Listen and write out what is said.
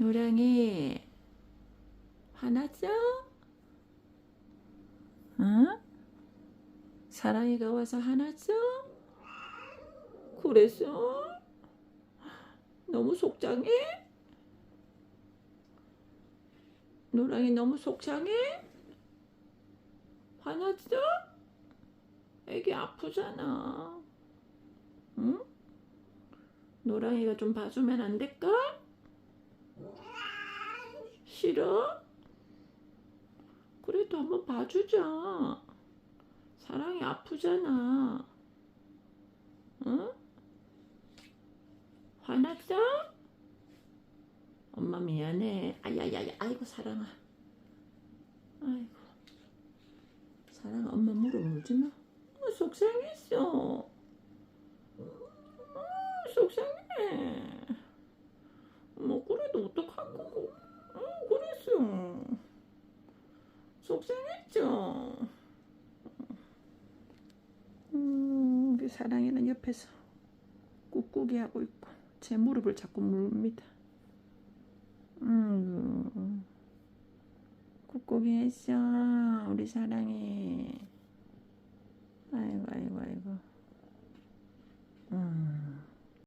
노랑이 화났어? 응? 사랑이가 와서 화났어? 그랬어? 너무 속상해? 노랑이 너무 속상해? 화났어? 애기 아프잖아. 응? 노랑이가 좀 봐주면 안 될까? 싫어? 그래도 한번 봐주자. 사랑이 아프잖아. 응? 화났어? 엄마 미안해. 아야야야, 아이고 사랑아. 아이고. 사랑아, 엄마 무릎 물지 마. 어, 속상했어. 어, 속상해. 뭐 그래도 어떡할 거고. 어, 그랬어. 속상했죠. 음, 우리 사랑이는 옆에서 꾹꾹이 하고 있고 제 무릎을 자꾸 물립니다. 음, 꾹꾹이 했어, 우리 사랑이.